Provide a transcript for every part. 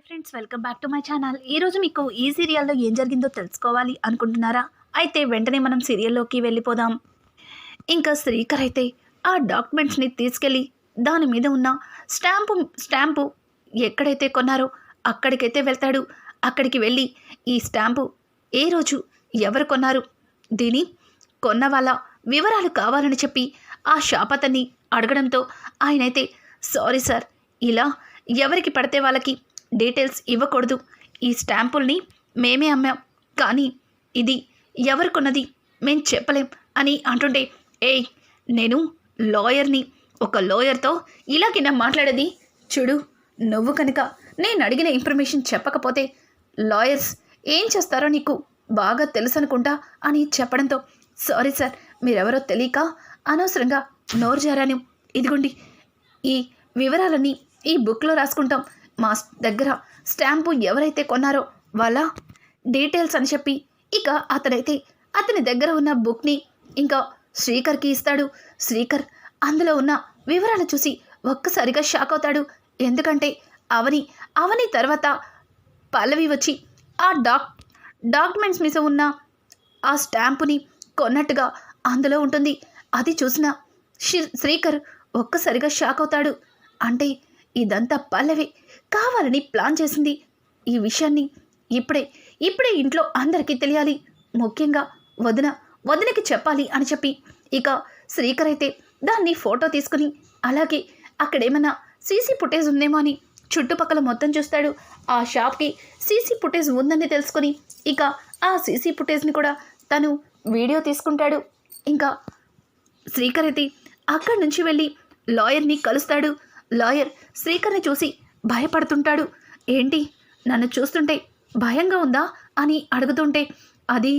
Hi friends welcome back to my channel. ఈరోజు మీకు ఈ సీరియల్లో ఏం జరిగిందో తెలుసుకోవాలి అనుకుంటున్నారా? అయితే వెంటనే మనం సీరియల్లోకి వెళ్ళిపోదాం. ఇంకా శ్రీకర్ అయితే ఆ డాక్యుమెంట్స్ని తీసుకెళ్ళి దాని మీద ఉన్న స్టాంపు స్టాంపు ఎక్కడైతే కొన్నారో అక్కడికైతే వెళ్తాడు. అక్కడికి వెళ్ళి ఈ స్టాంపు ఏ రోజు ఎవరు కొన్నారు? దీని కొన్న వాళ్ళ వివరాలు కావాలని చెప్పి ఆ షాప్ అతన్ని అడగడంతో ఆయనైతే సారీ సార్ ఇలా ఎవరికి పడితే వాళ్ళకి డీటెయిల్స్ ఇవ్వకూడదు. ఈ స్టాంపుల్ని మేమే అమ్మాం. కానీ ఇది ఎవరు కొన్నది మేం చెప్పలేం అని అంటుంటే ఏయ్ నేను లాయర్ని. ఒక లాయర్తో ఇలాగే నా మాట్లాడేది? చూడు నువ్వు కనుక నేను అడిగిన ఇన్ఫర్మేషన్ చెప్పకపోతే లాయర్స్ ఏం చేస్తారో నీకు బాగా తెలుసు అనుకుంటా అని చెప్పడంతో సారీ సార్ మీరెవరో తెలియక అనవసరంగా నోరు జారాను. ఇదిగోండి ఈ వివరాలన్నీ ఈ బుక్లో రాసుకుంటాం. మా దగ్గర స్టాంపు ఎవరైతే కొన్నారో వాళ్ళ డీటెయిల్స్ అని చెప్పి ఇక అతడైతే అతని దగ్గర ఉన్న బుక్ని ఇంకా శ్రీకర్కి ఇస్తాడు. శ్రీకర్ అందులో ఉన్న వివరాలు చూసి ఒక్కసారిగా షాక్ అవుతాడు. ఎందుకంటే అవని అవని తర్వాత పల్లవి వచ్చి ఆ డాక్ డాక్యుమెంట్స్ మీద ఉన్న ఆ స్టాంపుని కొన్నట్టుగా అందులో ఉంటుంది. అది చూసిన శ్రీ- శ్రీకర్ ఒక్కసారిగా షాక్ అవుతాడు. అంటే ఇదంతా పల్లవి. కావాలని ప్లాన్ చేసింది. ఈ విషయాన్ని ఇప్పుడే ఇప్పుడే ఇంట్లో అందరికీ తెలియాలి. ముఖ్యంగా వదిన వదినకి చెప్పాలి అని చెప్పి. ఇక శ్రీకర్ అయితే దాన్ని ఫోటో తీసుకుని అలాగే అక్కడేమన్నా సీసీ ఫుటేజ్ ఉందేమో అని చుట్టుపక్కల మొత్తం చూస్తాడు. ఆ షాప్కి సీసీ ఫుటేజ్ ఉందని తెలుసుకొని ఇక ఆ సీసీ ఫుటేజ్ని కూడా తను వీడియో తీసుకుంటాడు. ఇంకా శ్రీకర్ అయితే అక్కడి నుంచి వెళ్ళి లాయర్ని కలుస్తాడు. లాయర్ శ్రీకర్ని చూసి భయపడుతుంటాడు. ఏంటి? నన్ను చూస్తుంటే భయంగా ఉందా? అని అడుగుతుంటే అది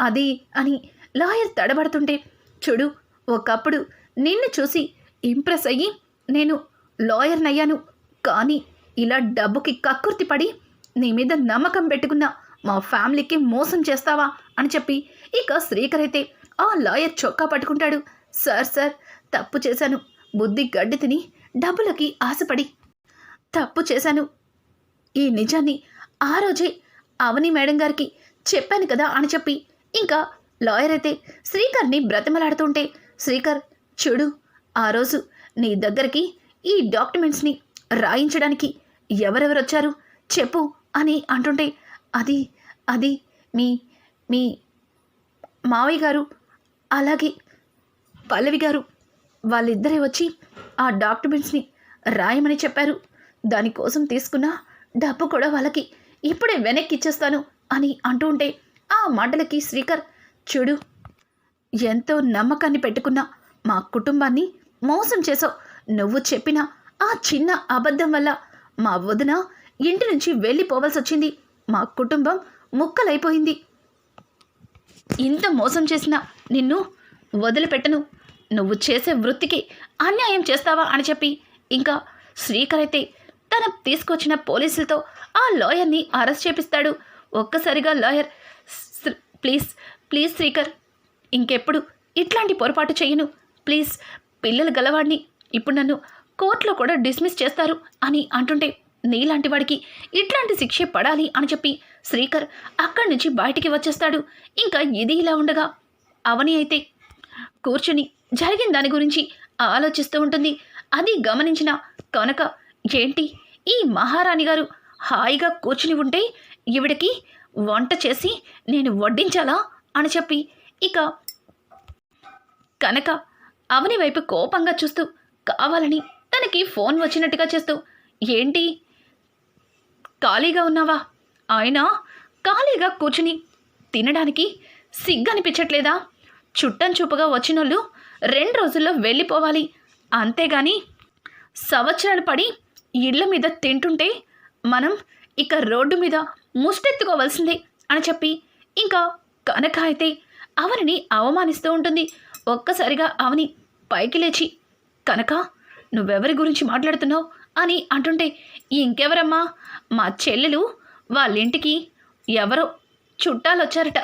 అది అని లాయర్ తడబడుతుంటే చూడు ఒకప్పుడు నిన్ను చూసి ఇంప్రెస్ అయ్యి నేను లాయర్ని అయ్యాను కానీ ఇలా డబ్బుకి కక్కుర్తి పడి నీ మీద నమ్మకం పెట్టుకున్న మా ఫ్యామిలీకి మోసం చేస్తావా? అని చెప్పి ఇక శ్రీకర్ అయితే ఆ లాయర్ చొక్కా పట్టుకుంటాడు. సార్ సార్ తప్పు చేశాను. బుద్ధి గడ్డి తిని డబ్బులకి ఆశపడి తప్పు చేశాను. ఈ నిజాన్ని ఆ రోజే అవని మేడం గారికి చెప్పాను కదా అని చెప్పి ఇంకా లాయర్ అయితే శ్రీకర్ని బ్రతిమలాడుతుంటే శ్రీకర్ చూడు ఆ రోజు నీ దగ్గరికి ఈ డాక్యుమెంట్స్ని రాయించడానికి ఎవరెవరు వచ్చారు చెప్పు అని అంటుంటే అది అది మీ మీ మావయ్య గారు అలాగే పల్లవి గారు. వాళ్ళిద్దరే వచ్చి ఆ డాక్యుమెంట్స్ని రాయమని చెప్పారు. దానికోసం తీసుకున్న డబ్బు కూడా వాళ్ళకి ఇప్పుడే వెనక్కి ఇచ్చేస్తాను అని అంటూ ఉంటే ఆ మాటలకి శ్రీకర్ చూడు ఎంతో నమ్మకాన్ని పెట్టుకున్న మా కుటుంబాన్ని మోసం చేసావు నువ్వు చెప్పిన ఆ చిన్న అబద్ధం వల్ల మా వదిన ఇంటి నుంచి వెళ్ళిపోవాల్సి వచ్చింది. మా కుటుంబం ముక్కలైపోయింది. ఇంత మోసం చేసిన నిన్ను వదిలిపెట్టను. నువ్వు చేసే వృత్తికి అన్యాయం చేస్తావా? అని చెప్పి ఇంకా శ్రీకర్ అయితే తన తీసుకొచ్చిన పోలీసులతో ఆ లాయర్ని అరెస్ట్ చేపిస్తాడు. ఒక్కసారిగా లాయర్ ప్లీజ్ ప్లీజ్ శ్రీకర్ ఇంకెప్పుడు ఇట్లాంటి పొరపాటు చేయను. ప్లీజ్ పిల్లలు గలవాడిని ఇప్పుడు నన్ను కోర్టులో కూడా డిస్మిస్ చేస్తారు అని అంటుంటే నీలాంటి వాడికి ఇట్లాంటి శిక్ష పడాలి అని చెప్పి శ్రీకర్ అక్కడి నుంచి బయటికి వచ్చేస్తాడు. ఇంకా ఇది ఇలా ఉండగా అవని అయితే కూర్చుని జరిగిన దాని గురించి ఆలోచిస్తూ ఉంటుంది. అది గమనించిన కనుక ఏంటి ఈ మహారాణి గారు హాయిగా కూర్చుని ఉంటే ఈవిడకి వంట చేసి నేను వడ్డించాలా అని చెప్పి ఇక కనుక అవని వైపు కోపంగా చూస్తూ కావాలని తనకి ఫోన్ వచ్చినట్టుగా చేస్తూ ఏంటి? ఖాళీగా ఉన్నావా? ఆయన ఖాళీగా కూర్చుని తినడానికి సిగ్గనిపించట్లేదా? చుట్టం చూపుగా వచ్చినోళ్ళు రెండు రోజుల్లో వెళ్ళిపోవాలి. అంతేగాని సంవత్సరాలు పడి ఇళ్ళ మీద తింటుంటే మనం ఇక రోడ్డు మీద ముష్టెత్తుకోవాల్సిందే అని చెప్పి ఇంకా కనక అయితే అవనిని అవమానిస్తూ ఉంటుంది. ఒక్కసారిగా అవని పైకి లేచి కనక నువ్వెవరి గురించి మాట్లాడుతున్నావు? అని అంటుంటే ఇంకెవరమ్మా? మా చెల్లెలు వాళ్ళింటికి ఎవరో చుట్టాలు వచ్చారట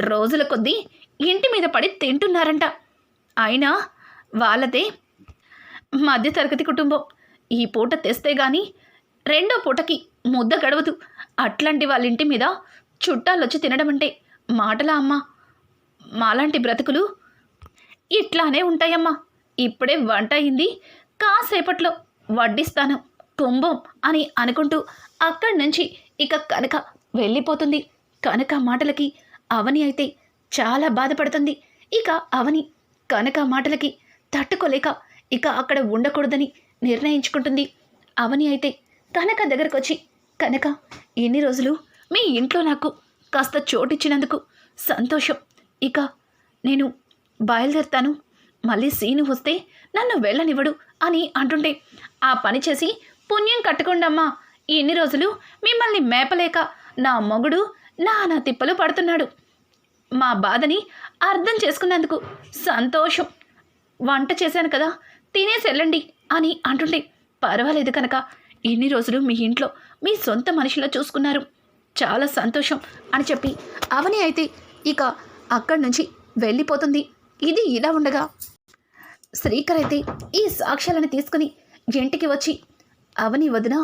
రోజుల కొద్దీ ఇంటి మీద పడి తింటున్నారంట. అయినా వాళ్ళదే మధ్యతరగతి కుటుంబం. ఈ పూట తెస్తే గాని రెండో పూటకి ముద్ద గడవదు. అట్లాంటి వాళ్ళ ఇంటి మీద చుట్టాలు వచ్చి తినడం అంటే మాటలా అమ్మా. మాలాంటి బ్రతుకులు ఇట్లానే ఉంటాయమ్మా. ఇప్పుడే వంట అయింది. కాసేపట్లో వడ్డిస్తాను కుంభం అని అనుకుంటూ అక్కడి నుంచి ఇక కనక వెళ్ళిపోతుంది. కనక మాటలకి అవని అయితే చాలా బాధపడుతుంది. ఇక అవని కనక మాటలకి తట్టుకోలేక ఇక అక్కడ ఉండకూడదని నిర్ణయించుకుంటుంది. అవని అయితే కనక దగ్గరకు వచ్చి కనక ఎన్ని రోజులు మీ ఇంట్లో నాకు కాస్త చోటిచ్చినందుకు సంతోషం. ఇక నేను బయలుదేరుతాను. మళ్ళీ సీను వస్తే నన్ను వెళ్ళనివ్వడు అని అంటుంటే ఆ పని చేసి పుణ్యం కట్టుకోండమ్మా. ఎన్ని రోజులు మిమ్మల్ని మేపలేక నా మొగుడు నానా తిప్పలు పడుతున్నాడు. మా బాధని అర్థం చేసుకున్నందుకు సంతోషం. వంట చేశాను కదా తినేసి వెళ్ళండి. అని అంటుంటే పర్వాలేదు కనుక ఇన్ని రోజులు మీ ఇంట్లో మీ సొంత మనిషిలా చూసుకున్నారు. చాలా సంతోషం అని చెప్పి అవని అయితే ఇక అక్కడి నుంచి వెళ్ళిపోతుంది. ఇది ఇలా ఉండగా శ్రీకర్ అయితే ఈ సాక్ష్యాలను తీసుకుని ఇంటికి వచ్చి అవని వదిన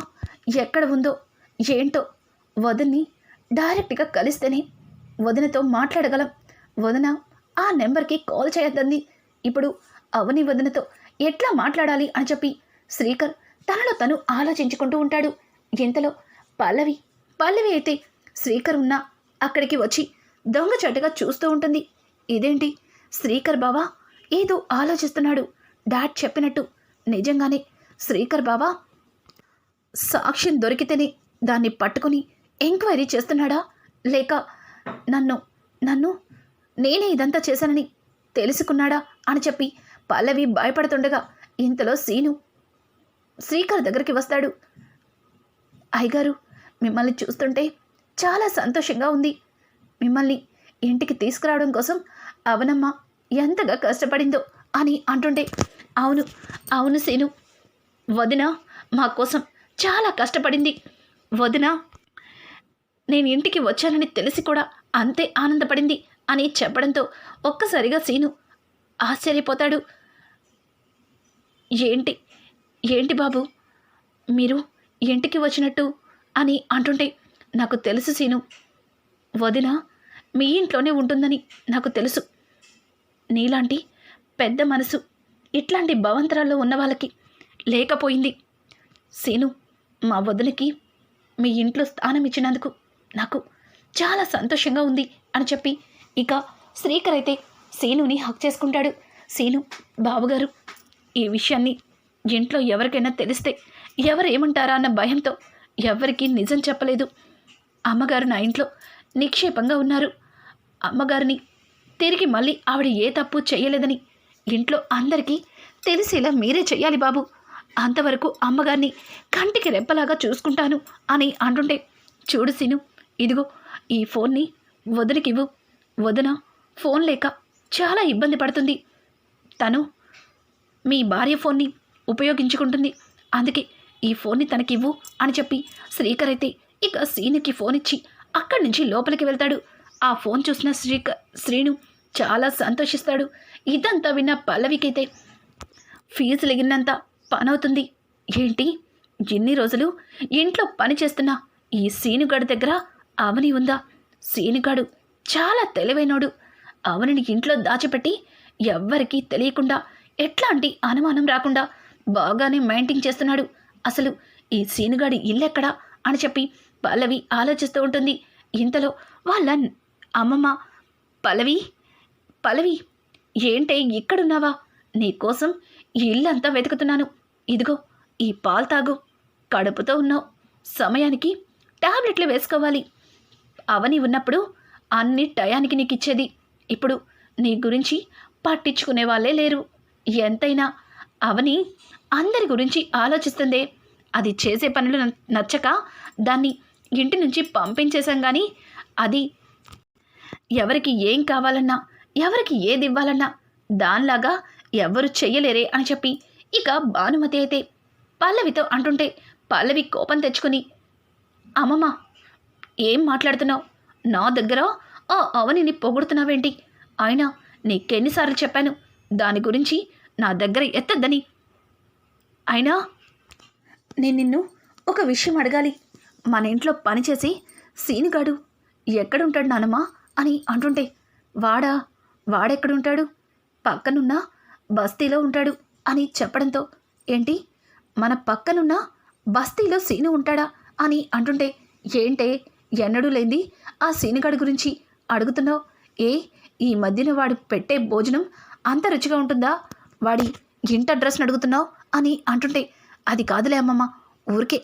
ఎక్కడ ఉందో ఏంటో వదిన్ని డైరెక్ట్గా కలిస్తేనే వదినతో మాట్లాడగలం. వదిన ఆ నెంబర్కి కాల్ చేయొద్దంది ఇప్పుడు అవని వదినతో ఎట్లా మాట్లాడాలి అని చెప్పి శ్రీకర్ తనలో తను ఆలోచించుకుంటూ ఉంటాడు. ఇంతలో పల్లవి పల్లవి అయితే శ్రీకర్ ఉన్న అక్కడికి వచ్చి దొంగచాటుగా చూస్తూ ఉంటుంది. ఇదేంటి? శ్రీకర్ బావా ఏదో ఆలోచిస్తున్నాడు. డాడ్ చెప్పినట్టు నిజంగానే శ్రీకర్ బావా సాక్ష్యం దొరికితేనే దాన్ని పట్టుకుని ఎంక్వైరీ చేస్తున్నాడా? లేక నన్ను నన్ను నేనే ఇదంతా చేశానని తెలుసుకున్నాడా అని చెప్పి పల్లవి భయపడుతుండగా ఇంతలో సీను శ్రీకర్ దగ్గరికి వస్తాడు. అయ్యగారు మిమ్మల్ని చూస్తుంటే చాలా సంతోషంగా ఉంది. మిమ్మల్ని ఇంటికి తీసుకురావడం కోసం అవనమ్మ ఎంతగా కష్టపడిందో అని అంటుండే అవును అవును సీను. వదిన మా కోసం చాలా కష్టపడింది. వదిన నేను ఇంటికి వచ్చానని తెలిసి కూడా అంతే ఆనందపడింది అని చెప్పడంతో ఒక్కసారిగా సీను ఆశ్చర్యపోతాడు. ఏంటి? ఏంటి బాబు? మీరు ఇంటికి వచ్చినట్టు అని అంటుంటే నాకు తెలుసు సీను. వదిన మీ ఇంట్లోనే ఉంటుందని నాకు తెలుసు. నీలాంటి పెద్ద మనసు ఇట్లాంటి భవంతరాల్లో ఉన్న వాళ్ళకి లేకపోయింది. సీను మా వదినకి మీ ఇంట్లో స్థానం ఇచ్చినందుకు నాకు చాలా సంతోషంగా ఉంది అని చెప్పి ఇక శ్రీకర్ అయితే శీనుని హక్ చేసుకుంటాడు. శీను బాబుగారు ఈ విషయాన్ని ఇంట్లో ఎవరికైనా తెలిస్తే ఎవరు ఏమంటారా అన్న భయంతో ఎవరికీ నిజం చెప్పలేదు. అమ్మగారు నా ఇంట్లో నిక్షేపంగా ఉన్నారు. అమ్మగారిని తిరిగి మళ్ళీ ఆవిడ ఏ తప్పు చేయలేదని ఇంట్లో అందరికీ తెలిసేలా మీరే చెయ్యాలి బాబు. అంతవరకు అమ్మగారిని కంటికి రెప్పలాగా చూసుకుంటాను అని అంటుంటే చూడు సీను ఇదిగో ఈ ఫోన్ని వదినకివ్వు. వదిన ఫోన్ లేక చాలా ఇబ్బంది పడుతుంది. తను మీ భార్య ఫోన్ని ఉపయోగించుకుంటుంది. అందుకే ఈ ఫోన్ని తనకివ్వు అని చెప్పి శ్రీకర్ అయితే ఇక సీనుకి ఫోన్ ఇచ్చి అక్కడి నుంచి లోపలికి వెళ్తాడు. ఆ ఫోన్ చూసిన శ్రీక శ్రీను చాలా సంతోషిస్తాడు. ఇదంతా విన్న పల్లవికైతే ఫీజు లెగినంత పనవుతుంది. ఏంటి? ఎన్ని రోజులు ఇంట్లో పని చేస్తున్న ఈ సీనుగాడు దగ్గర అవని ఉందా? సీనుగాడు చాలా తెలివైనోడు. అవనిని ఇంట్లో దాచిపెట్టి ఎవ్వరికీ తెలియకుండా ఎట్లాంటి అనుమానం రాకుండా బాగానే మెయింటైన్ చేస్తున్నాడు. అసలు ఈ సీనుగాడి ఇల్లెక్కడా అని చెప్పి పల్లవి ఆలోచిస్తూ ఉంటుంది. ఇంతలో వాళ్ళ అమ్మమ్మ పల్లవి పల్లవి ఏంటే ఇక్కడున్నావా? నీకోసం ఈ ఇల్లంతా వెతుకుతున్నాను. ఇదిగో ఈ పాలు తాగు. కడుపుతో ఉన్నావు. సమయానికి టాబ్లెట్లు వేసుకోవాలి. అవని ఉన్నప్పుడు అన్ని టయానికి నీకు ఇచ్చేది ఇప్పుడు నీ గురించి పట్టించుకునే వాళ్ళే లేరు. ఎంతైనా అవని అందరి గురించి ఆలోచిస్తుందే. అది చేసే పనులు నచ్చక దాన్ని ఇంటి నుంచి పంపించేశాం కానీ అది ఎవరికి ఏం కావాలన్నా ఎవరికి ఏది ఇవ్వాలన్నా దానిలాగా ఎవ్వరు చెయ్యలేరే అని చెప్పి ఇక భానుమతి అయితే పల్లవితో అంటుంటే పల్లవి కోపం తెచ్చుకుని అమ్మమ్మ ఏం మాట్లాడుతున్నావు? నా దగ్గర ఆ అవనిని పొగుడుతున్నావేంటి? అయినా నీకెన్నిసార్లు చెప్పాను దాని గురించి నా దగ్గర ఎత్తద్దని. అయినా నేను నిన్ను ఒక విషయం అడగాలి. మన ఇంట్లో పనిచేసి సీనుగాడు ఎక్కడుంటాడు నానమ్మా అని అంటుంటే వాడా వాడెక్కడుంటాడు? పక్కనున్న బస్తీలో ఉంటాడు అని చెప్పడంతో ఏంటి? మన పక్కనున్న బస్తీలో సీను ఉంటాడా? అని అంటుంటే ఏంటే? ఎన్నడూ లేంది ఆ సీనుగాడి గురించి అడుగుతున్నావు? ఏ ఈ మధ్యన వాడు పెట్టే భోజనం అంత రుచిగా ఉంటుందా? వాడి ఇంట అడ్రస్ని అడుగుతున్నావు అని అంటుంటే అది కాదులే అమ్మమ్మ ఊరికే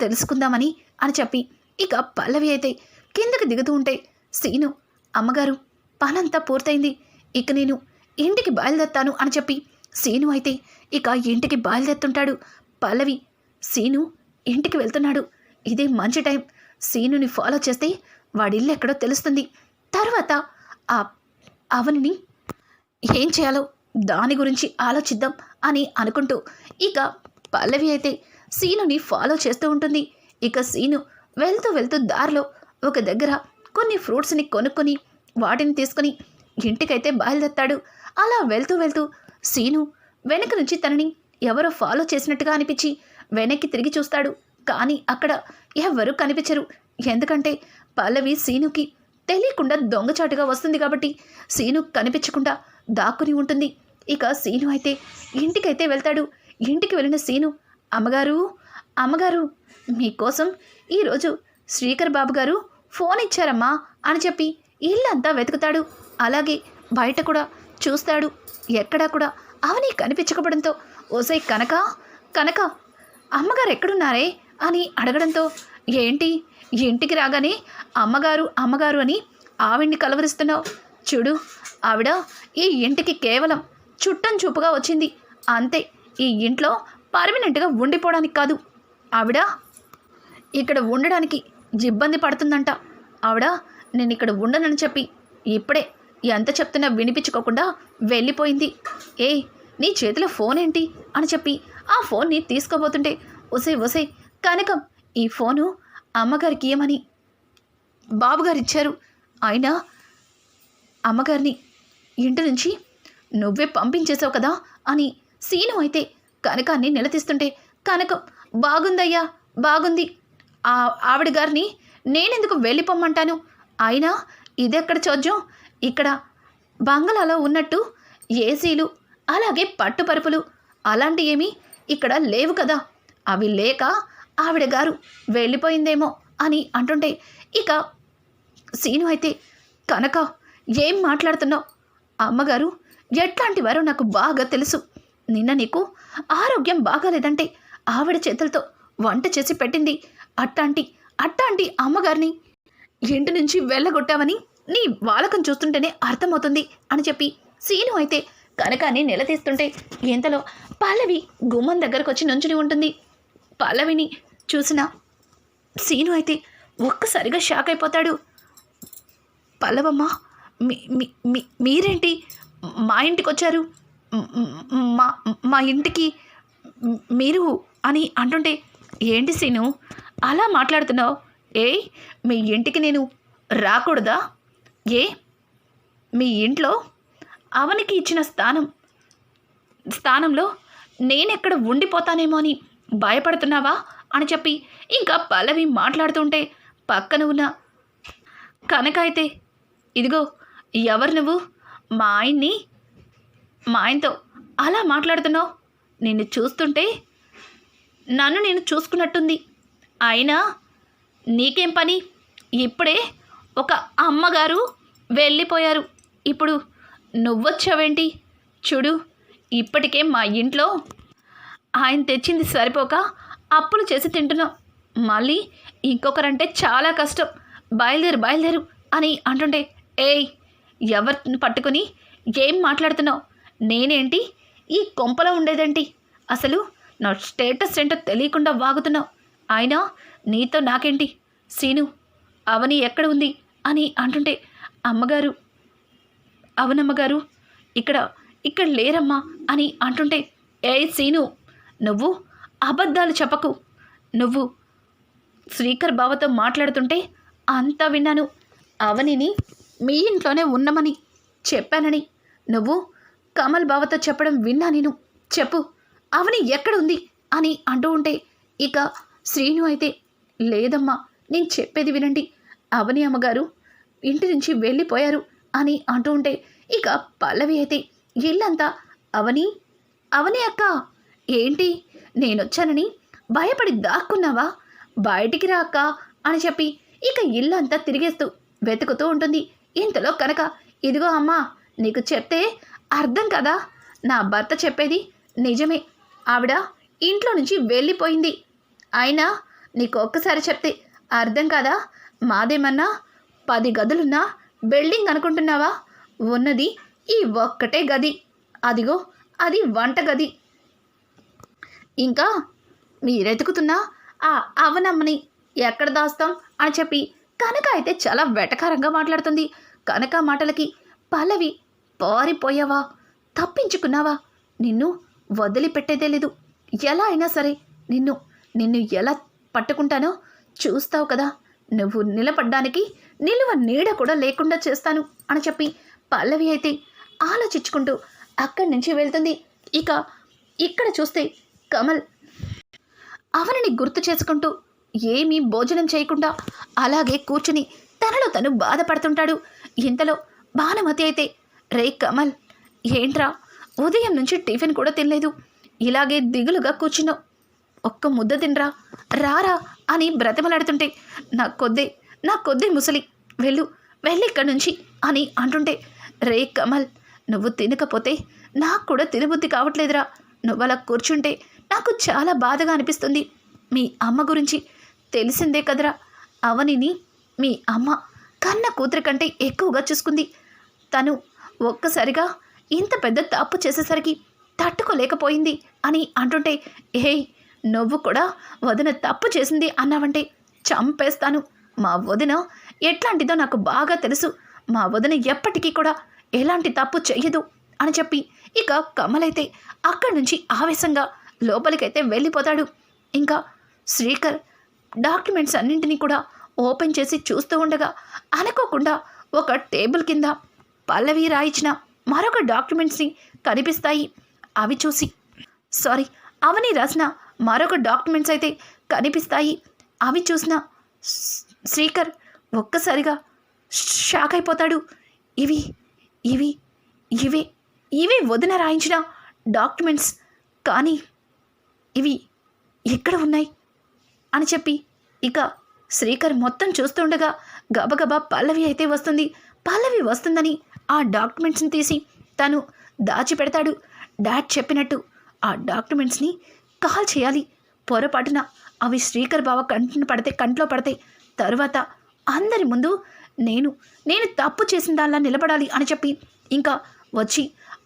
తెలుసుకుందామని అని చెప్పి ఇక పల్లవి అయితే కిందకి దిగుతూ ఉంటే సీను అమ్మగారు పనంతా పూర్తయింది ఇక నేను ఇంటికి బయలుదేరుతాను అని చెప్పి సీను అయితే ఇక ఇంటికి బయలుదేరుతుంటాడు పల్లవి. సీను ఇంటికి వెళ్తున్నాడు. ఇదే మంచి టైం. సీనుని ఫాలో చేస్తే వాడిల్లు ఎక్కడో తెలుస్తుంది. తర్వాత ఆ అవనిని ఏం చేయాలో దాని గురించి ఆలోచిద్దాం అని అనుకుంటూ ఇక పల్లవి అయితే సీనుని ఫాలో చేస్తూ ఉంటుంది. ఇక సీను వెళ్తూ వెళ్తూ దారిలో ఒక దగ్గర కొన్ని ఫ్రూట్స్ని కొనుక్కొని వాటిని తీసుకొని ఇంటికైతే బయలుదేస్తాడు అలా వెళ్తూ వెళ్తూ సీను వెనక నుంచి తనని ఎవరో ఫాలో చేసినట్టుగా అనిపించి వెనక్కి తిరిగి చూస్తాడు. కానీ అక్కడ ఎవరూ కనిపించరు. ఎందుకంటే పల్లవి సీనుకి తెలియకుండా దొంగచాటుగా వస్తుంది కాబట్టి సీను కనిపించకుండా దాక్కుని ఉంటుంది. ఇక సీను అయితే ఇంటికైతే వెళ్తాడు. ఇంటికి వెళ్ళిన సీను అమ్మగారు అమ్మగారు మీకోసం ఈరోజు శ్రీకర్ బాబు గారు ఫోన్ ఇచ్చారమ్మా అని చెప్పి ఇల్లంతా వెతుకుతాడు. అలాగే బయట కూడా చూస్తాడు. ఎక్కడా కూడా అవని కనిపించకపోవడంతో ఓసై కనక కనక అమ్మగారు ఎక్కడున్నారే? అని అడగడంతో ఏంటి? ఇంటికి రాగానే అమ్మగారు అమ్మగారు అని ఆవిడ్ని కలవరిస్తున్నావు. చూడు ఆవిడ ఈ ఇంటికి కేవలం చుట్టం చూపుగా వచ్చింది. అంతే ఈ ఇంట్లో పర్మనెంట్గా ఉండిపోవడానికి కాదు. ఆవిడ ఇక్కడ ఉండడానికి ఇబ్బంది పడుతుందంట. ఆవిడ నేను ఇక్కడ ఉండనని చెప్పి ఇప్పుడే ఎంత చెప్తున్నా వినిపించుకోకుండా వెళ్ళిపోయింది. ఏ నీ చేతిలో ఫోన్ ఏంటి? అని చెప్పి ఆ ఫోన్ని తీసుకోబోతుంటే ఒసే ఒసే కనకం ఈ ఫోను అమ్మగారికి ఇయ్యమని బాబుగారు ఇచ్చారు అయినా అమ్మగారిని ఇంటి నుంచి నువ్వే పంపించేశావు కదా అని సీను అయితే కనకాన్ని నిలదీస్తుంటే కనకం బాగుందయ్యా బాగుంది. ఆ ఆవిడ గారిని నేనెందుకు వెళ్ళిపోమ్మంటాను అయినా ఇదెక్కడ చోద్యం? ఇక్కడ బంగళాలో ఉన్నట్టు ఏసీలు అలాగే పట్టుపరుపులు అలాంటి ఏమీ ఇక్కడ లేవు కదా. అవి లేక ఆవిడ గారు వెళ్ళిపోయిందేమో అని అంటుంటే ఇక సీను అయితే కనక ఏం మాట్లాడుతున్నావు? అమ్మగారు ఎట్లాంటి వారో నాకు బాగా తెలుసు. నిన్న నీకు ఆరోగ్యం బాగాలేదంటే ఆవిడ చేతులతో వంట చేసి పెట్టింది. అట్టాంటి అట్టాంటి అమ్మగారిని ఇంటి నుంచి వెళ్ళగొట్టావని నీ వాలకం చూస్తుంటేనే అర్థమవుతుంది అని చెప్పి సీను అయితే కనకాన్ని నిలదీస్తుంటే ఇంతలో పల్లవి గుమ్మం దగ్గరకు వచ్చి నుంచుని ఉంటుంది. పల్లవిని చూసిన సీను అయితే ఒక్కసారిగా షాక్ అయిపోతాడు. పల్లవమ్మ మీ మీ- మీ- మీరేంటి? మా ఇంటికి వచ్చారు మా మా ఇంటికి మీరు అని అంటుంటే ఏంటి సీను? అలా మాట్లాడుతున్నావు? ఏ మీ ఇంటికి నేను రాకూడదా? ఏ? మీ ఇంట్లో అవనికి ఇచ్చిన స్థానం స్థానంలో నేనెక్కడ ఉండిపోతానేమో అని భయపడుతున్నావా? అని చెప్పి ఇంకా పల్లవి మాట్లాడుతుంటే పక్కన ఉన్న కనక అయితే ఇదిగో ఎవరు నువ్వు? మా ఆయన్ని? మా ఆయనతో అలా మాట్లాడుతున్నావు? నిన్ను చూస్తుంటే నన్ను నేను చూసుకున్నట్టుంది. అయినా నీకేం పని? ఇప్పుడే ఒక అమ్మగారు వెళ్ళిపోయారు. ఇప్పుడు నువ్వొచ్చావేంటి? చూడు ఇప్పటికే మా ఇంట్లో ఆయన తెచ్చింది సరిపోక అప్పులు చేసి తింటున్నాం. మళ్ళీ ఇంకొకరంటే చాలా కష్టం. బయలుదేరు బయలుదేరు అని అంటుంటే ఏయ్ ఎవరిని పట్టుకుని ఏం మాట్లాడుతున్నావు? నేనేంటి? ఈ కొంపలో ఉండేదేంటి? అసలు నా స్టేటస్ ఏంటో తెలియకుండా వాగుతున్నావు. అయినా నీతో నాకేంటి? సీను అవని ఎక్కడ ఉంది? అని అంటుంటే అమ్మగారు అవునమ్మగారు ఇక్కడ ఇక్కడ లేరమ్మా అని అంటుంటే ఏ సీను నువ్వు అబద్ధాలు చెప్పకు. నువ్వు శ్రీకర్ బావతో మాట్లాడుతుంటే అంతా విన్నాను. అవనిని మీ ఇంట్లోనే ఉన్నమని చెప్పానని. నువ్వు కమల్ బావతో చెప్పడం విన్నా నేను. చెప్పు అవని ఎక్కడ ఉంది అని అంటూ ఉంటే ఇక శ్రీను అయితే లేదమ్మా నేను చెప్పేది వినండి. అవని అమ్మగారు ఇంటి నుంచి వెళ్ళిపోయారు అని అంటూ ఉంటే ఇక పల్లవి అయితే ఇల్లంతా అవని అవని అక్క. ఏంటి? నేనొచ్చానని భయపడి దాక్కున్నావా? బయటికి రాక అని చెప్పి ఇక ఇల్లంతా తిరిగేస్తూ వెతుకుతూ ఉంటుంది. ఇంతలో కనుక ఇదిగో అమ్మా నీకు చెప్తే అర్థం కదా? నా భర్త చెప్పేది నిజమే. ఆవిడ ఇంట్లో నుంచి వెళ్ళిపోయింది. అయినా నీకు ఒక్కసారి చెప్తే అర్థం కదా? మాదేమన్నా పది గదులున్నా బిల్డింగ్ అనుకుంటున్నావా? ఉన్నది ఈ ఒక్కటే గది. అదిగో అది వంట గది. ఇంకా మీరెతుకుతున్నా ఆ అవనమ్మని ఎక్కడ దాస్తాం అని చెప్పి కనక అయితే చాలా వెటకారంగా మాట్లాడుతుంది. కనక మాటలకి పల్లవి పారిపోయావా? తప్పించుకున్నావా? నిన్ను వదిలిపెట్టేదే లేదు. ఎలా అయినా సరే నిన్ను నిన్ను ఎలా పట్టుకుంటానో చూస్తావు కదా. నువ్వు నిలబడ్డానికి నిలువ నీడ కూడా లేకుండా చేస్తాను అని చెప్పి పల్లవి అయితే ఆలోచించుకుంటూ అక్కడి నుంచి వెళ్తుంది. ఇక ఇక్కడ చూస్తే కమల్. అవనిని గుర్తు చేసుకుంటూ ఏమీ భోజనం చేయకుండా అలాగే కూర్చుని తనలో తను బాధపడుతుంటాడు. ఇంతలో భానుమతి అయితే రే కమల్ ఏంట్రా? ఉదయం నుంచి టిఫిన్ కూడా తినలేదు. ఇలాగే దిగులుగా కూర్చున్నావు. ఒక్క ముద్ద తినరా? రారా? అని బ్రతిమలాడుతుంటే నా కొద్దే నా కొద్దే ముసలి. వెళ్ళు వెళ్ళి ఇక్కడి నుంచి అని అంటుంటే రే కమల్ నువ్వు తినకపోతే నాకు కూడా తినబుద్ధి కావట్లేదురా. నువ్వు అలా కూర్చుంటే నాకు చాలా బాధగా అనిపిస్తుంది. మీ అమ్మ గురించి తెలిసిందే కదరా. అవనిని మీ అమ్మ కన్న కూతురు కంటే ఎక్కువగా చూసుకుంది. తను ఒక్కసారిగా ఇంత పెద్ద తప్పు చేసేసరికి తట్టుకోలేకపోయింది అని అంటుంటే ఏయ్ నువ్వు కూడా వదిన తప్పు చేసింది అన్నావంటే చంపేస్తాను. మా వదిన ఎట్లాంటిదో నాకు బాగా తెలుసు. మా వదిన ఎప్పటికీ కూడా ఎలాంటి తప్పు చెయ్యదు అని చెప్పి ఇక కమలైతే అక్కడి నుంచి ఆవేశంగా లోపలికైతే వెళ్ళిపోతాడు. ఇంకా శ్రీకర్ డాక్యుమెంట్స్ అన్నింటినీ కూడా ఓపెన్ చేసి చూస్తూ ఉండగా అనుకోకుండా ఒక టేబుల్ కింద పల్లవి రాయించిన మరొక డాక్యుమెంట్స్ని కనిపిస్తాయి. అవి చూసి సారీ అవని రాసిన మరొక డాక్యుమెంట్స్ అయితే కనిపిస్తాయి. అవి చూసిన శ్రీకర్ ఒక్కసారిగా షాక్ అయిపోతాడు. ఇవి ఇవి ఇవి ఇవి వదిన రాయించిన డాక్యుమెంట్స్. కానీ ఇవి ఎక్కడ ఉన్నాయి? అని చెప్పి ఇక శ్రీకర్ మొత్తం చూస్తుండగా గబగబా పల్లవి అయితే వస్తుంది. పల్లవి వస్తుందని ఆ డాక్యుమెంట్స్ని తీసి తను దాచిపెడతాడు. డాడ్ చెప్పినట్టు ఆ డాక్యుమెంట్స్ని కాల్ చేయాలి. పొరపాటున అవి శ్రీకర్ బావ కంటిని పడితే కంట్లో పడితే తరువాత అందరి ముందు నేను నేను తప్పు చేసిన దానిలా నిలబడాలి అని చెప్పి ఇంకా వచ్చి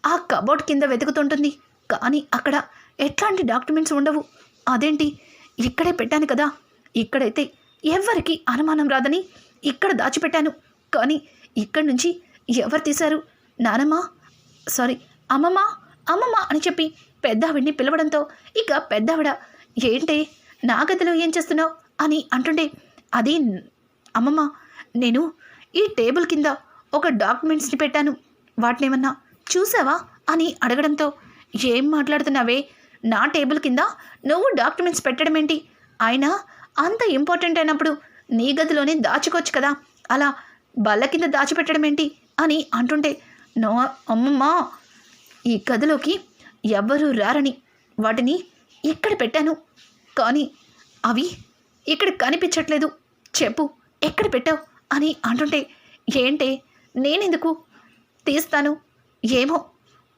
ఆ కబోర్డ్ కింద వెతుకుతుంటుంది. కానీ అక్కడ ఎట్లాంటి డాక్యుమెంట్స్ ఉండవు. అదేంటి? ఇక్కడే పెట్టాను కదా. ఇక్కడైతే ఎవ్వరికి అనుమానం రాదని ఇక్కడ దాచిపెట్టాను. కానీ ఇక్కడి నుంచి ఎవరు తీశారు? నానమ్మ? సారీ అమ్మమ్మ? అమ్మమ్మ అని చెప్పి పెద్దావిడిని పిలవడంతో ఇక పెద్దావిడ ఏంటే? నా గదిలో ఏం చేస్తున్నావు? అని అంటుండే అది అమ్మమ్మ నేను ఈ టేబుల్ కింద ఒక డాక్యుమెంట్స్ని పెట్టాను. వాటిని ఏమన్నా చూసావా? అని అడగడంతో ఏం మాట్లాడుతున్నావే? నా టేబుల్ కింద నువ్వు డాక్యుమెంట్స్ పెట్టడం ఏంటి? అయినా అంత ఇంపార్టెంట్ అయినప్పుడు నీ గదిలోనే దాచుకోవచ్చు కదా. అలా బల్ల కింద దాచిపెట్టడం ఏంటి? అని అంటుంటే నో అమ్మమ్మా! ఈ గదిలోకి ఎవ్వరూ రారని. వాటిని ఇక్కడ పెట్టాను. కానీ అవి ఇక్కడ కనిపించట్లేదు. చెప్పు ఎక్కడ పెట్టావు? అని అంటుంటే ఏంటే నేనెందుకు? తీస్తాను. ఏమో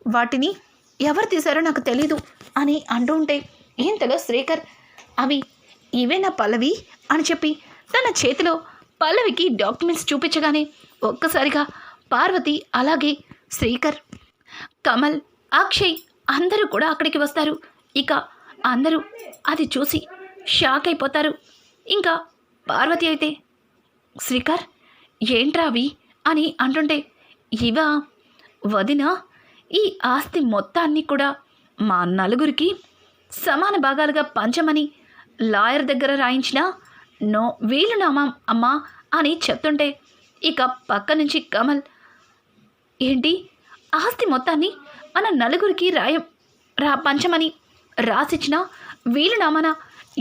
వాటిని ఎవరు తీశారో నాకు తెలీదు. అని అంటూ ఉంటే ఇంతలో శ్రీకర్? అవి ఇవేనా పల్లవి? అని చెప్పి తన చేతిలో పల్లవికి డాక్యుమెంట్స్ చూపించగానే ఒక్కసారిగా పార్వతి అలాగే శ్రీకర్ కమల్ అక్షయ్ అందరూ కూడా అక్కడికి వస్తారు. ఇక అందరూ అది చూసి షాక్ అయిపోతారు. ఇంకా పార్వతి అయితే శ్రీకర్ ఏంట్రా అవి? అని అంటుంటే ఇవా వదిన ఈ ఆస్తి మొత్తాన్ని కూడా మా నలుగురికి సమాన భాగాలుగా పంచమని లాయర్ దగ్గర రాయించిన నో వీలునామా అమ్మా అని చెప్తుంటే ఇక పక్క నుంచి కమల్ ఏంటి? ఆస్తి మొత్తాన్ని మన నలుగురికి రాయం రా పంచమని రాసిచ్చిన వీలునామానా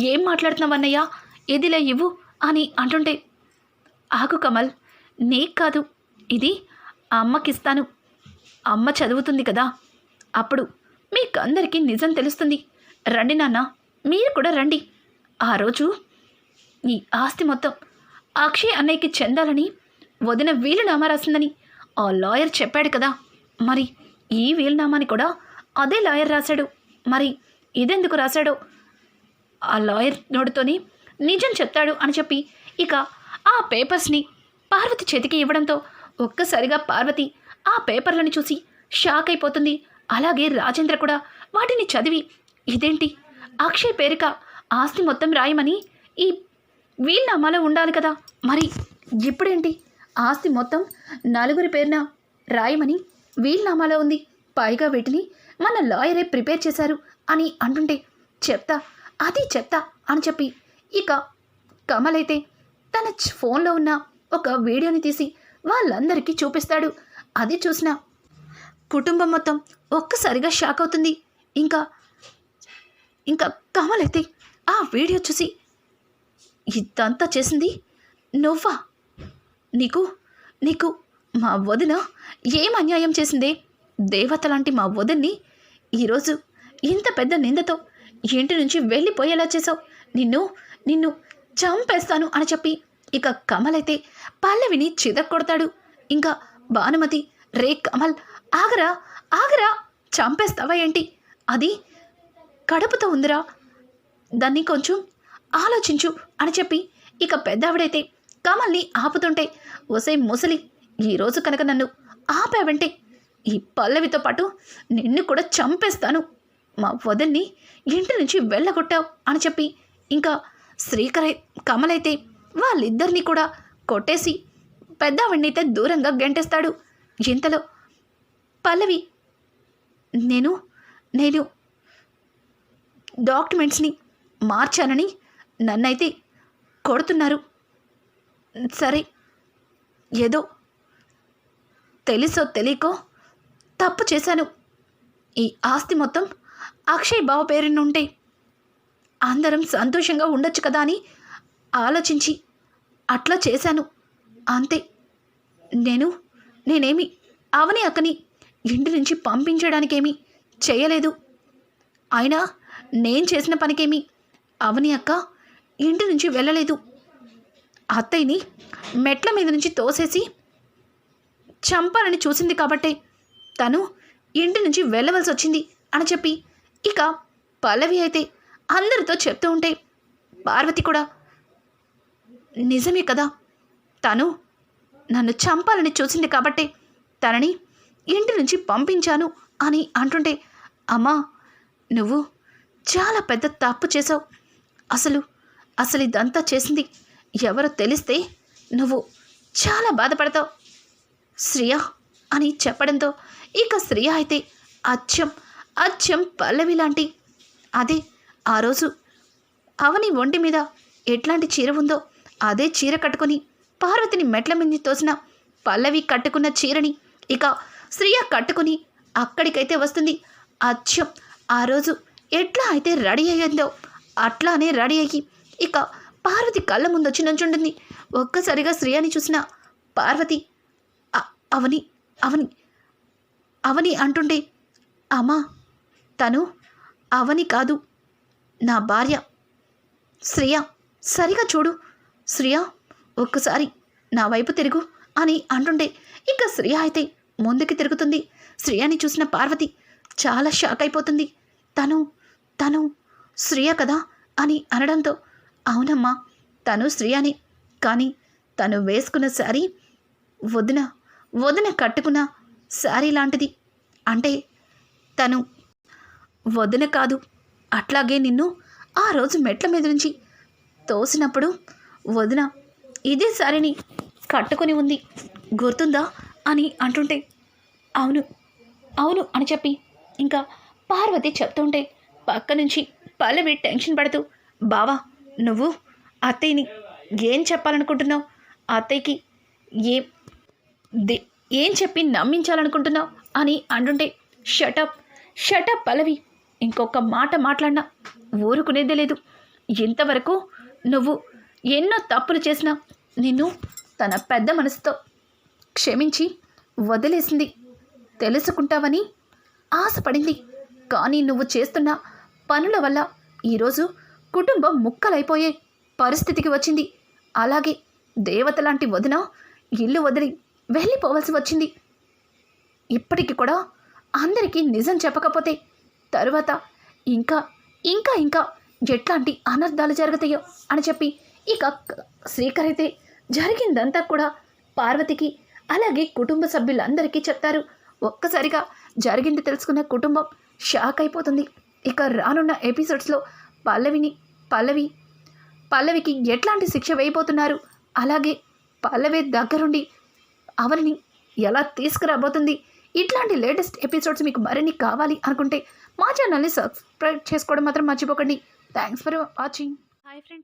ఏం మాట్లాడుతున్నావన్నయ్యా ఇదిలే ఇవ్వు అని అంటుంటే ఆకు కమల్ నీకు కాదు ఇది అమ్మకిస్తాను అమ్మ చదువుతుంది కదా అప్పుడు మీకందరికీ నిజం తెలుస్తుంది. రండి నాన్న మీరు కూడా రండి. ఆ రోజు ఈ ఆస్తి మొత్తం అక్షయ్ అన్నయ్యకి చెందాలని వదిన వీలునామా రాసిందని ఆ లాయర్ చెప్పాడు కదా. మరి ఈ వీలునామాని కూడా అదే లాయర్ రాశాడు. మరి ఇదెందుకు రాశాడో? ఆ లాయర్ నోడుతోని నిజం చెప్తాడు అని చెప్పి ఇక ఆ పేపర్స్ని పార్వతి చేతికి ఇవ్వడంతో ఒక్కసారిగా పార్వతి ఆ పేపర్లను చూసి షాక్ అయిపోతుంది. అలాగే రాజేంద్ర కూడా వాటిని చదివి ఇదేంటి? అక్షయ్ పేరిక ఆస్తి మొత్తం రాయమని ఈ వీల్నామాలో ఉండాలి కదా. మరి ఇప్పుడేంటి? ఆస్తి మొత్తం నలుగురి పేరున రాయమని వీల్నామాలో ఉంది. పైగా వీటిని మన లాయరే ప్రిపేర్ చేశారు అని అంటుంటే చెప్తా అది చెప్తా అని చెప్పి ఇక కమల్ అయితే తన ఫోన్లో ఉన్న ఒక వీడియోని తీసి వాళ్ళందరికీ చూపిస్తాడు. అది చూసిన కుటుంబం మొత్తం ఒక్కసారిగా షాక్ అవుతుంది. ఇంకా ఇంకా కమలైతే ఆ వీడియో చూసి ఇదంతా చేసింది నువ్వా? నీకు నీకు మా వదిన ఏం అన్యాయం చేసిందే? దేవత లాంటి మా వదిన్ని ఈరోజు ఇంత పెద్ద నిందతో ఇంటి నుంచి వెళ్ళిపోయేలా చేసావు నిన్ను నిన్ను చంపేస్తాను అని చెప్పి ఇక కమల్ అయితే పల్లవిని చిదక్కొడతాడు. ఇంకా భానుమతి రే కమల్ ఆగరా ఆగరా చంపేస్తావా ఏంటి? అది కడుపుతో ఉందిరా. దాన్ని కొంచెం ఆలోచించు అని చెప్పి ఇక పెద్దావిడైతే కమల్ని ఆపుతుంటే ఒసే ముసలి ఈరోజు కనుక నన్ను ఆపావంటే ఈ పల్లవితో పాటు నిన్ను కూడా చంపేస్తాను. మా వదిన్ని ఇంటి నుంచి వెళ్ళగొట్టావు అని చెప్పి ఇంకా శ్రీకరై కమలైతే వాళ్ళిద్దరినీ కూడా కొట్టేసి పెద్దావిడినైతే దూరంగా గెంటేస్తాడు. ఇంతలో పల్లవి నేను నేను డాక్యుమెంట్స్ని మార్చానని నన్నైతే కొడుతున్నారు. సరే ఏదో తెలుసో తెలియకో తప్పు చేశాను. ఈ ఆస్తి మొత్తం అక్షయ్ బావ పేరున ఉంటే అందరం సంతోషంగా ఉండొచ్చు కదా అని ఆలోచించి అట్లా చేశాను. అంతే. నేను నేనేమి అవని అక్కని ఇంటి నుంచి పంపించడానికేమీ చేయలేదు. అయినా నేను చేసిన పనికేమి అవని అక్క ఇంటి నుంచి వెళ్ళలేదు. అత్తయ్యని మెట్ల మీద నుంచి తోసేసి చంపాలని చూసింది కాబట్టే తను ఇంటి నుంచి వెళ్ళవలసి వచ్చింది అని చెప్పి ఇక పల్లవి అయితే అందరితో చెప్తూ ఉంటే పార్వతి కూడా నిజమే కదా తను నన్ను చంపాలని చూసింది కాబట్టే తనని ఇంటి నుంచి పంపించాను అని అంటుంటే అమ్మా నువ్వు చాలా పెద్ద తప్పు చేసావు అసలు అసలు ఇదంతా చేసింది ఎవరో తెలిస్తే నువ్వు చాలా బాధపడతావు. శ్రియ అని చెప్పడంతో ఇక శ్రియ అయితే అచ్చం అచ్చం పల్లవి లాంటి. అదే ఆ రోజు అవని ఒంటి మీద ఎట్లాంటి చీర ఉందో అదే చీర కట్టుకొని పార్వతిని మెట్ల మీద తోసిన పల్లవి కట్టుకున్న చీరని ఇక శ్రియ కట్టుకుని అక్కడికైతే వస్తుంది. అచ్చం! ఆ రోజు ఎట్లా అయితే రెడీ అయ్యిందో అట్లానే రెడీ అయ్యి ఇక పార్వతి కళ్ళ ముందు వచ్చి నుంచుంటుంది. ఒక్కసారిగా శ్రియని చూసిన పార్వతి అవని అవని అవని అంటుండే అమ్మా తను అవని కాదు నా భార్య. శ్రియ సరిగా చూడు. శ్రియ ఒక్కసారి నా వైపు తిరుగు అని అంటుండే ఇక శ్రియ అయితే ముందుకి తిరుగుతుంది. శ్రియని చూసిన పార్వతి చాలా షాక్ అయిపోతుంది. తను తను శ్రియ కదా అని అనడంతో అవునమ్మా తను శ్రియని. కానీ తను వేసుకున్న శారీ వదిన వదిన కట్టుకున్న శారీ లాంటిది. అంటే తను వదిన కాదు అట్లాగే నిన్ను ఆ రోజు మెట్ల మీద నుంచి తోసినప్పుడు వదిన ఇదే శారీని కట్టుకొని ఉంది. గుర్తుందా? అని అంటుంటే అవును అవును అని చెప్పి ఇంకా పార్వతి చెప్తుంటే పక్క నుంచి పల్లవి టెన్షన్ పడుతూ బావా నువ్వు అత్తయ్యని ఏం చెప్పాలనుకుంటున్నావు? అత్తయ్యకి ఏం దే ఏం చెప్పి నమ్మించాలనుకుంటున్నావు? అని అంటుంటే షటప్ షటప్ పల్లవి. ఇంకొక మాట మాట్లాడినా ఊరుకునేదే లేదు. ఇంతవరకు నువ్వు ఎన్నో తప్పులు చేసినా నిన్ను తన పెద్ద మనసుతో క్షమించి వదిలేసింది. తెలుసుకుంటావని ఆశపడింది. కానీ నువ్వు చేస్తున్న పనుల వల్ల ఈరోజు కుటుంబం ముక్కలైపోయే పరిస్థితికి వచ్చింది. అలాగే దేవత లాంటి వదిన ఇల్లు వదిలి వెళ్ళిపోవలసి వచ్చింది. ఇప్పటికి కూడా అందరికీ నిజం చెప్పకపోతే తరువాత ఇంకా ఇంకా ఇంకా ఎట్లాంటి అనర్థాలు జరుగుతాయో అని చెప్పి ఇక శ్రీకర్ అయితే జరిగిందంతా కూడా పార్వతికి అలాగే కుటుంబ సభ్యులందరికీ చెప్తారు. ఒక్కసారిగా జరిగింది తెలుసుకున్న కుటుంబం షాక్ అయిపోతుంది. ఇక రానున్న ఎపిసోడ్స్లో పల్లవిని పల్లవి పల్లవికి ఎట్లాంటి శిక్ష వేయబోతున్నారు? అలాగే పల్లవి దగ్గరుండి అవనిని ఎలా తీసుకురాబోతుంది? ఇట్లాంటి లేటెస్ట్ ఎపిసోడ్స్ మీకు మరిన్ని కావాలి అనుకుంటే మా ఛానల్ని సబ్స్క్రైబ్ చేసుకోవడం మాత్రం మర్చిపోకండి. Thanks for watching. Hi friends.